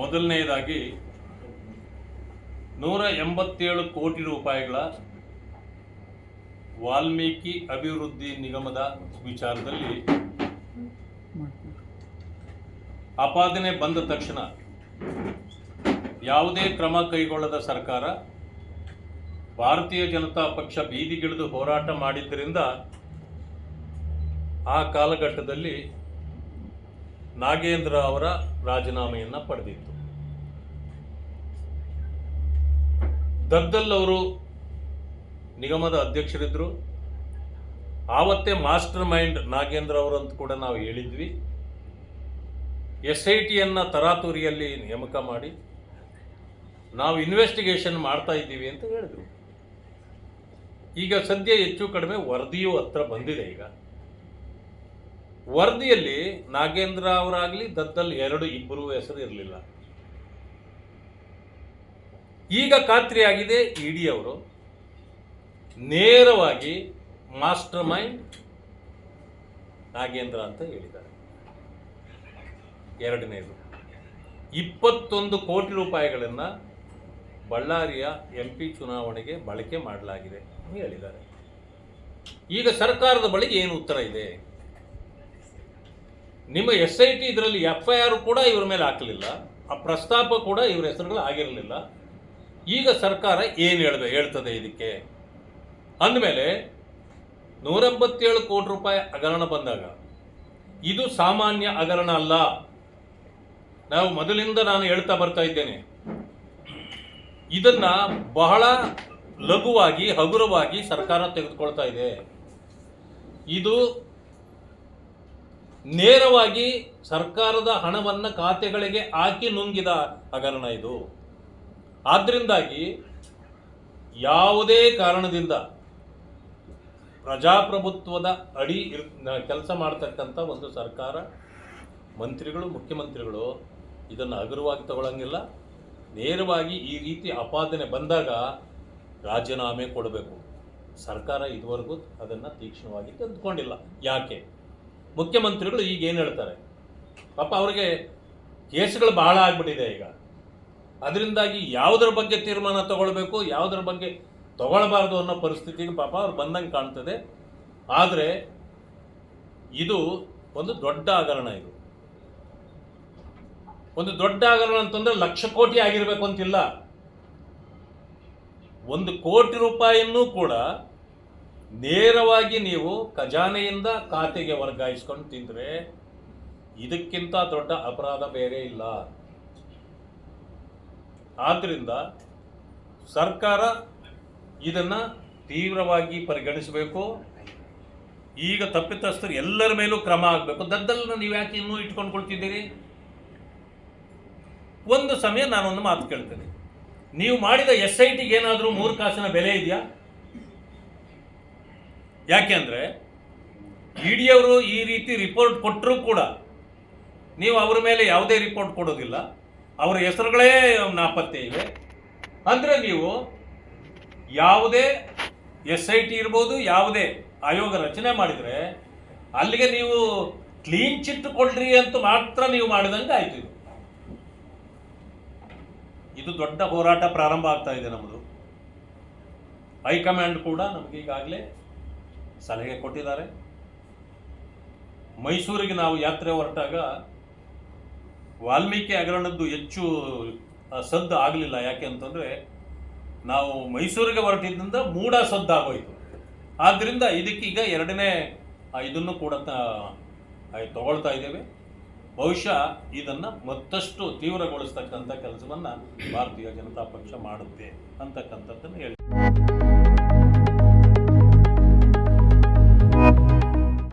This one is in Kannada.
ಮೊದಲನೆಯದಾಗಿ ನೂರ ಎಂಬತ್ತೇಳು ಕೋಟಿ ರೂಪಾಯಿಗಳ ವಾಲ್ಮೀಕಿ ಅಭಿವೃದ್ಧಿ ನಿಗಮದ ವಿಚಾರದಲ್ಲಿ ಆಪಾದನೆ ಬಂದ ತಕ್ಷಣ ಯಾವುದೇ ಕ್ರಮ ಕೈಗೊಳ್ಳದ ಸರ್ಕಾರ ಭಾರತೀಯ ಜನತಾ ಪಕ್ಷ ಬೀದಿಗಿಳಿದು ಹೋರಾಟ ಮಾಡಿದ್ದರಿಂದ ಆ ಕಾಲಘಟ್ಟದಲ್ಲಿ ನಾಗೇಂದ್ರ ಅವರ ರಾಜೀನಾಮೆಯನ್ನು ಪಡೆದಿತ್ತು. ದದ್ದಲ್ ಅವರು ನಿಗಮದ ಅಧ್ಯಕ್ಷರಿದ್ದರು ಆವತ್ತೇ ಮಾಸ್ಟರ್ ಮೈಂಡ್ ನಾಗೇಂದ್ರ ಅವರು ಅಂತ ಕೂಡ ನಾವು ಹೇಳಿದ್ವಿ. ಎಸ್ ಐ ಟಿಯನ್ನು ತರಾತುರಿಯಲ್ಲಿ ನೇಮಕ ಮಾಡಿ ನಾವು ಇನ್ವೆಸ್ಟಿಗೇಷನ್ ಮಾಡ್ತಾ ಇದ್ದೀವಿ ಅಂತ ಹೇಳಿದರು. ಈಗ ಸದ್ಯ ಹೆಚ್ಚು ಕಡಿಮೆ ವರದಿಯು ಹತ್ರ ಬಂದಿದೆ ಈಗ. ವರದಿಯಲ್ಲಿ ನಾಗೇಂದ್ರ ಅವರಾಗಲಿ ದದ್ದಲ್ ಎರಡು ಇಬ್ಬರು ಹೆಸರು ಇರಲಿಲ್ಲ. ಈಗ ಖಾತ್ರಿಯಾಗಿದೆ ಇಡಿ ಅವರು. ನೇರವಾಗಿ ಮಾಸ್ಟರ್ ಮೈಂಡ್ ನಾಗೇಂದ್ರ ಅಂತ ಹೇಳಿದ್ದಾರೆ. ಎರಡನೇದು, ಇಪ್ಪತ್ತೊಂದು ಕೋಟಿ ರೂಪಾಯಿಗಳನ್ನು ಬಳ್ಳಾರಿಯ ಎಂ ಪಿ ಚುನಾವಣೆಗೆ ಬಳಕೆ ಮಾಡಲಾಗಿದೆ ಅಂತ ಹೇಳಿದ್ದಾರೆ. ಈಗ ಸರ್ಕಾರದ ಬಳಿ ಏನು ಉತ್ತರ ಇದೆ? ನಿಮ್ಮ ಎಸ್ ಐ ಟಿ ಇದರಲ್ಲಿ ಎಫ್ ಐ ಆರ್ ಕೂಡ ಇವರ ಮೇಲೆ ಹಾಕಲಿಲ್ಲ, ಆ ಪ್ರಸ್ತಾಪ ಕೂಡ ಇವರ ಹೆಸರುಗಳು ಆಗಿರಲಿಲ್ಲ. ಈಗ ಸರ್ಕಾರ ಏನು ಹೇಳ್ದೆ ಹೇಳ್ತದೆ ಇದಕ್ಕೆ? ಅಂದಮೇಲೆ ನೂರೆಂಬತ್ತೇಳು ಕೋಟಿ ರೂಪಾಯಿ ಹಗರಣ ಬಂದಾಗ, ಇದು ಸಾಮಾನ್ಯ ಹಗರಣ ಅಲ್ಲ. ನಾವು ಮೊದಲಿಂದ ನಾನು ಹೇಳ್ತಾ ಬರ್ತಾ ಇದ್ದೇನೆ. ಇದನ್ನು ಬಹಳ ಲಘುವಾಗಿ, ಹಗುರವಾಗಿ ಸರ್ಕಾರ ತೆಗೆದುಕೊಳ್ತಾ ಇದೆ. ಇದು ನೇರವಾಗಿ ಸರ್ಕಾರದ ಹಣವನ್ನು ಖಾತೆಗಳಿಗೆ ಹಾಕಿ ನುಂಗಿದ ಹಗರಣ ಇದು. ಆದ್ರಿಂದಾಗಿ ಯಾವುದೇ ಕಾರಣದಿಂದ ಪ್ರಜಾಪ್ರಭುತ್ವದ ಅಡಿ ಕೆಲಸ ಮಾಡ್ತಕ್ಕಂಥ ಒಂದು ಸರ್ಕಾರ, ಮಂತ್ರಿಗಳು, ಮುಖ್ಯಮಂತ್ರಿಗಳು ಇದನ್ನು ಹಗುರವಾಗಿ ತಗೊಳ್ಳಂಗಿಲ್ಲ ನೇರವಾಗಿ ಈ ರೀತಿ ಆಪಾದನೆ ಬಂದಾಗ ರಾಜೀನಾಮೆ ಕೊಡಬೇಕು. ಸರ್ಕಾರ ಇದುವರೆಗೂ ಅದನ್ನು ತೀಕ್ಷ್ಣವಾಗಿ ತಂದುಕೊಂಡಿಲ್ಲ ಯಾಕೆ? ಮುಖ್ಯಮಂತ್ರಿಗಳು ಈಗ ಏನು ಹೇಳ್ತಾರೆ? ಪಾಪ ಅವರಿಗೆ ಕೇಸ್ಗಳು ಬಹಳ ಆಗ್ಬಿಟ್ಟಿದೆ ಈಗ. ಅದರಿಂದಾಗಿ ಯಾವುದರ ಬಗ್ಗೆ ತೀರ್ಮಾನ ತಗೊಳ್ಬೇಕು, ಯಾವುದರ ಬಗ್ಗೆ ತಗೊಳ್ಬಾರ್ದು ಅನ್ನೋ ಪರಿಸ್ಥಿತಿಗೆ ಪಾಪ ಅವ್ರು ಬಂದಂಗೆ ಕಾಣ್ತದೆ. ಆದರೆ ಇದು ಒಂದು ದೊಡ್ಡ ಹಗರಣ ಇದು. ಒಂದು ದೊಡ್ಡ ಹಗರಣ ಅಂತಂದ್ರೆ ಲಕ್ಷ ಕೋಟಿ ಆಗಿರಬೇಕು ಅಂತಿಲ್ಲ. ಒಂದು ಕೋಟಿ ರೂಪಾಯಿಯನ್ನೂ ಕೂಡ ನೇರವಾಗಿ ನೀವು ಖಜಾನೆಯಿಂದ ಖಾತೆಗೆ ವರ್ಗಾಯಿಸ್ಕೊಂಡು ತಿಂದರೆ ಇದಕ್ಕಿಂತ ದೊಡ್ಡ ಅಪರಾಧ ಬೇರೆ ಇಲ್ಲ. ಆದ್ದರಿಂದ ಸರ್ಕಾರ ಇದನ್ನು ತೀವ್ರವಾಗಿ ಪರಿಗಣಿಸಬೇಕು. ಈಗ ತಪ್ಪಿತಸ್ಥರು ಎಲ್ಲರ ಮೇಲೂ ಕ್ರಮ ಆಗಬೇಕು. ದದ್ದಲನ್ನು ನೀವು ಯಾಕೆ ಇನ್ನೂ ಇಟ್ಕೊಂಡು ಕೊಡ್ತಿದ್ದೀರಿ ಒಂದು ಸಮಯ ನಾನೊಂದು ಮಾತು ಕೇಳ್ತೇನೆ. ನೀವು ಮಾಡಿದ ಎಸ್ ಐ ಟಿಗೆ ಏನಾದರೂ ಮೂರು ಕಾಸಿನ ಬೆಲೆ ಇದೆಯಾ? ಯಾಕೆಂದ್ರೆ ಇಡಿಯವರು ಈ ರೀತಿ ರಿಪೋರ್ಟ್ ಕೊಟ್ಟರೂ ಕೂಡ ನೀವು ಅವರ ಮೇಲೆ ಯಾವುದೇ ರಿಪೋರ್ಟ್ ಕೊಡೋದಿಲ್ಲ. ಅವರ ಹೆಸರುಗಳೇ ನಾಪತ್ತೆ ಇವೆ ಅಂದರೆ ನೀವು ಯಾವುದೇ ಎಸ್ ಐ ಟಿ ಇರ್ಬೋದು, ಯಾವುದೇ ಆಯೋಗ ರಚನೆ ಮಾಡಿದರೆ ಅಲ್ಲಿಗೆ ನೀವು ಕ್ಲೀನ್ ಚಿಟ್ ಕೊಡ್ರಿ ಅಂತ ಮಾತ್ರ ನೀವು ಮಾಡಿದಂಗೆ ಆಯಿತು ಇದು. ಇದು ದೊಡ್ಡ ಹೋರಾಟ ಪ್ರಾರಂಭ ಆಗ್ತಾ ಇದೆ ನಮ್ಮದು. ಹೈಕಮಾಂಡ್ ಕೂಡ ನಮಗೆ ಈಗಾಗಲೇ ಸಲಹೆ ಕೊಟ್ಟಿದ್ದಾರೆ. ಮೈಸೂರಿಗೆ ನಾವು ಯಾತ್ರೆ ಹೊರಟಾಗ ವಾಲ್ಮೀಕಿ ಹಗರಣದ್ದು ಹೆಚ್ಚು ಸದ್ದು ಆಗಲಿಲ್ಲ. ಯಾಕೆ ಅಂತಂದರೆ, ನಾವು ಮೈಸೂರಿಗೆ ಹೊರಟಿದ್ದರಿಂದ ಮೂಡ ಸದ್ದಾಗೋಯಿತು. ಆದ್ದರಿಂದ ಇದಕ್ಕೀಗ ಎರಡನೇ ಇದನ್ನು ಕೂಡ ತಗೊಳ್ತಾ ಇದ್ದೇವೆ. ಬಹುಶಃ ಇದನ್ನು ಮತ್ತಷ್ಟು ತೀವ್ರಗೊಳಿಸ್ತಕ್ಕಂಥ ಕೆಲಸವನ್ನು ಭಾರತೀಯ ಜನತಾ ಪಕ್ಷ ಮಾಡುತ್ತೆ ಅಂತಕ್ಕಂಥದ್ದನ್ನು ಹೇಳಿ